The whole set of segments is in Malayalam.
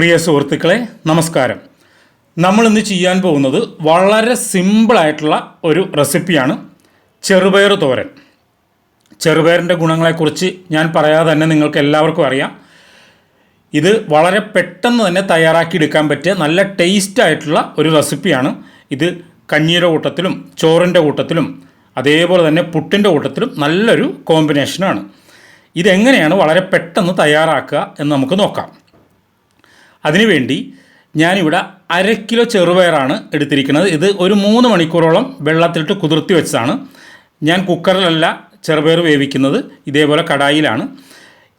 പ്രിയ സുഹൃത്തുക്കളെ നമസ്കാരം. നമ്മൾ ഇന്ന് ചെയ്യാൻ പോകുന്നത് വളരെ സിമ്പിളായിട്ടുള്ള ഒരു റെസിപ്പിയാണ് ചെറുപയർ തോരൻ. ചെറുപയറിന്റെ ഗുണങ്ങളെക്കുറിച്ച് ഞാൻ പറയാതെ തന്നെ നിങ്ങൾക്ക് എല്ലാവർക്കും അറിയാം. ഇത് വളരെ പെട്ടെന്ന് തന്നെ തയ്യാറാക്കി എടുക്കാൻ പറ്റിയ നല്ല ടേസ്റ്റ് ആയിട്ടുള്ള ഒരു റെസിപ്പിയാണ്. ഇത് കഞ്ഞീരുടെ കൂട്ടത്തിലും ചോറിന്റെ കൂട്ടത്തിലും അതേപോലെ തന്നെ പുട്ടിന്റെ കൂട്ടത്തിലും നല്ലൊരു കോമ്പിനേഷനാണ്. ഇതെങ്ങനെയാണ് വളരെ പെട്ടെന്ന് തയ്യാറാക്കുക എന്ന് നമുക്ക് നോക്കാം. അതിനുവേണ്ടി ഞാനിവിടെ അര കിലോ ചെറുപയറാണ് എടുത്തിരിക്കുന്നത്. ഇത് ഒരു മൂന്ന് മണിക്കൂറോളം വെള്ളത്തിലിട്ട് കുതിർത്തി വെച്ചതാണ്. ഞാൻ കുക്കറിലല്ല ചെറുപയർ വേവിക്കുന്നത് ഇതേപോലെ കടായിലാണ്.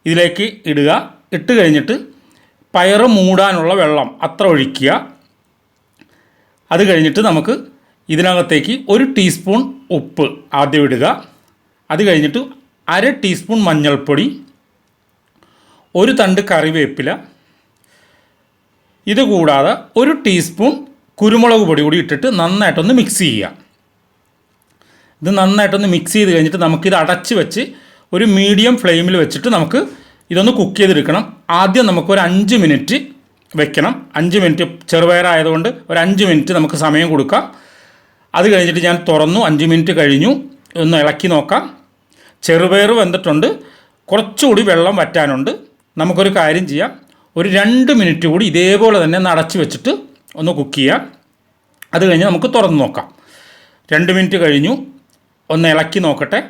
ഇതിലേക്ക് ഇടുക. ഇട്ട് കഴിഞ്ഞിട്ട് പയറ് മൂടാനുള്ള വെള്ളം അത്ര ഒഴിക്കുക. അത് കഴിഞ്ഞിട്ട് നമുക്ക് ഇതിനകത്തേക്ക് ഒരു ടീസ്പൂൺ ഉപ്പ് ആദ്യം ഇടുക. അത് കഴിഞ്ഞിട്ട് അര ടീസ്പൂൺ മഞ്ഞൾപ്പൊടി ഒരു തണ്ട് കറിവേപ്പില ഇത് കൂടാതെ ഒരു ടീസ്പൂൺ കുരുമുളക് പൊടി കൂടി ഇട്ടിട്ട് നന്നായിട്ടൊന്ന് മിക്സ് ചെയ്യുക. ഇത് നന്നായിട്ടൊന്ന് മിക്സ് ചെയ്ത് കഴിഞ്ഞിട്ട് നമുക്കിത് അടച്ച് വെച്ച് ഒരു മീഡിയം ഫ്ലെയിമിൽ വെച്ചിട്ട് നമുക്ക് ഇതൊന്ന് കുക്ക് ചെയ്തെടുക്കണം. ആദ്യം നമുക്ക് ഒരു അഞ്ച് മിനിറ്റ് വെക്കണം. അഞ്ച് മിനിറ്റ് ചെറുപയറായതുകൊണ്ട് ഒരു അഞ്ച് മിനിറ്റ് നമുക്ക് സമയം കൊടുക്കാം. അത് കഴിഞ്ഞിട്ട് ഞാൻ തുറന്നു. അഞ്ച് മിനിറ്റ് കഴിഞ്ഞു. ഒന്ന് ഇളക്കി നോക്കാം. ചെറുപയർ വന്നിട്ടുണ്ട് കുറച്ചുകൂടി വെള്ളം വറ്റാനുണ്ട്. നമുക്കൊരു കാര്യം ചെയ്യാം. ഒരു രണ്ട് മിനിറ്റ് കൂടി ഇതേപോലെ തന്നെ നടച്ച് വെച്ചിട്ട് ഒന്ന് കുക്ക് ചെയ്യാം അത് കഴിഞ്ഞ് നമുക്ക് തുറന്ന് നോക്കാം. രണ്ട് മിനിറ്റ് കഴിഞ്ഞു. ഒന്ന് ഇളക്കി നോക്കട്ടെ.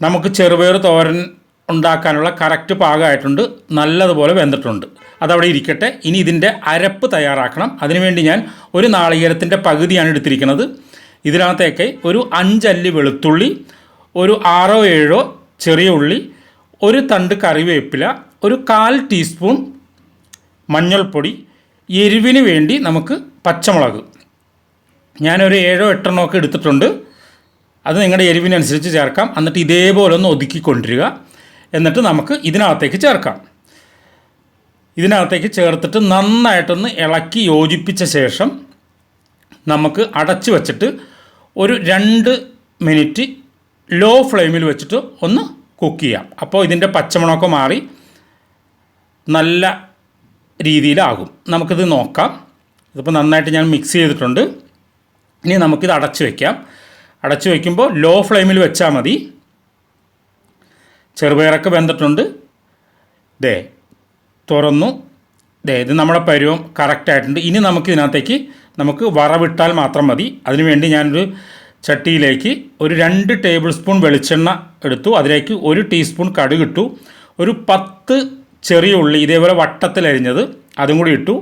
നമുക്ക് ചെറുപയർ തോരൻ ഉണ്ടാക്കാനുള്ള കറക്റ്റ് പാകമായിട്ടുണ്ട്. നല്ലതുപോലെ വെന്തിട്ടുണ്ട്. അതവിടെ ഇരിക്കട്ടെ. ഇനി ഇതിന്റെ അരപ്പ് തയ്യാറാക്കണം. അതിനുവേണ്ടി ഞാൻ ഒരു നാളികേരത്തിന്റെ പകുതിയാണ് എടുത്തിരിക്കുന്നത്. ഇതിനകത്തേക്ക് ഒരു അഞ്ചല്ലി വെളുത്തുള്ളി ഒരു ആറോ ഏഴോ ചെറിയ ഉള്ളി ഒരു തണ്ട് കറിവേപ്പില ഒരു കാൽ ടീസ്പൂൺ മഞ്ഞൾപ്പൊടി എരിവിന് വേണ്ടി നമുക്ക് പച്ചമുളക്. ഞാനൊരു ഏഴോ എട്ടെണ്ണോ ഒക്കെ എടുത്തിട്ടുണ്ട്. അത് നിങ്ങളുടെ എരിവിനനുസരിച്ച് ചേർക്കാം. എന്നിട്ട് ഇതേപോലെ ഒന്ന് ഒതുക്കിക്കൊണ്ടിരിക. എന്നിട്ട് നമുക്ക് ഇതിനകത്തേക്ക് ചേർക്കാം. ഇതിനകത്തേക്ക് ചേർത്തിട്ട് നന്നായിട്ടൊന്ന് ഇളക്കി യോജിപ്പിച്ച ശേഷം നമുക്ക് അടച്ചു വച്ചിട്ട് ഒരു രണ്ട് മിനിറ്റ് ലോ ഫ്ലെയിമിൽ വെച്ചിട്ട് ഒന്ന് കുക്ക് ചെയ്യാം. അപ്പോൾ ഇതിന്റെ പച്ചമുളകൊക്കെ മാറി നല്ല രീതിയിലാകും. നമുക്കിത് നോക്കാം. ഇതിപ്പോൾ നന്നായിട്ട് ഞാൻ മിക്സ് ചെയ്തിട്ടുണ്ട്. ഇനി നമുക്കിത് അടച്ചു വയ്ക്കാം അടച്ചു വയ്ക്കുമ്പോൾ ലോ ഫ്ലെയിമിൽ വെച്ചാൽ മതി. ചെറുപയറൊക്കെ വെന്തിട്ടുണ്ട്. ദേ തുറന്നു. ദേ ഇത് നമ്മുടെ പരുവം കറക്റ്റായിട്ടുണ്ട് ഇനി നമുക്ക് ഇതിനകത്തേക്ക് നമുക്ക് വറവിട്ടാൽ മാത്രം മതി. അതിനുവേണ്ടി ഞാനൊരു ചട്ടിയിലേക്ക് ഒരു രണ്ട് ടേബിൾ സ്പൂൺ വെളിച്ചെണ്ണ എടുത്തു. അതിലേക്ക് ഒരു ടീസ്പൂൺ കടുകിട്ടു ഒരു പത്ത് ചെറിയ ഉള്ളി ഇതേപോലെ വട്ടത്തിലരിഞ്ഞത് അതും കൂടി ഇട്ടു.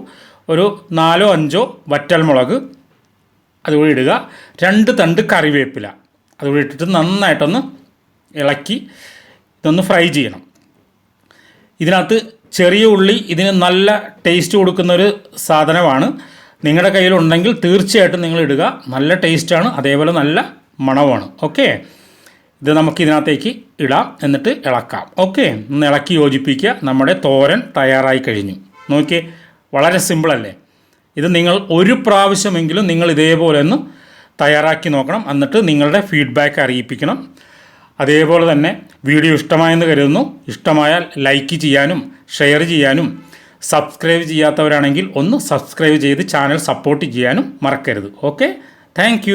ഒരു നാലോ അഞ്ചോ വറ്റൽമുളക് അതുകൂടി ഇടുക. രണ്ട് തണ്ട് കറിവേപ്പില അതുകൂടി ഇട്ടിട്ട് നന്നായിട്ടൊന്ന് ഇളക്കി ഇതൊന്ന് ഫ്രൈ ചെയ്യണം. ഇതിനകത്ത് ചെറിയ ഉള്ളി ഇതിന് നല്ല ടേസ്റ്റ് കൊടുക്കുന്ന ഒരു സാധനമാണ്. നിങ്ങളുടെ കയ്യിലുണ്ടെങ്കിൽ തീർച്ചയായിട്ടും നിങ്ങൾ ഇടുക. നല്ല ടേസ്റ്റാണ് അതേപോലെ നല്ല മണവുമാണ് ഓക്കെ? ഇത് നമുക്ക് ഇതിനകത്തേക്ക് ഇടാം എന്നിട്ട് ഇളക്കാം. ഓക്കെ ഒന്ന് ഇളക്കി യോജിപ്പിക്കുക. നമ്മുടെ തോരൻ തയ്യാറായി കഴിഞ്ഞു. നോക്കിയേ വളരെ സിമ്പിളല്ലേ ഇത് നിങ്ങൾ ഒരു പ്രാവശ്യമെങ്കിലും നിങ്ങൾ ഇതേപോലെ ഒന്ന് തയ്യാറാക്കി നോക്കണം. എന്നിട്ട് നിങ്ങളുടെ ഫീഡ്ബാക്ക് അറിയിപ്പിക്കണം. അതേപോലെ തന്നെ വീഡിയോ ഇഷ്ടമായെന്ന് കരുതുന്നു. ഇഷ്ടമായാൽ ലൈക്ക് ചെയ്യാനും ഷെയർ ചെയ്യാനും സബ്സ്ക്രൈബ് ചെയ്യാത്തവരാണെങ്കിൽ ഒന്ന് സബ്സ്ക്രൈബ് ചെയ്ത് ചാനൽ സപ്പോർട്ട് ചെയ്യാനും മറക്കരുത്. Okay thank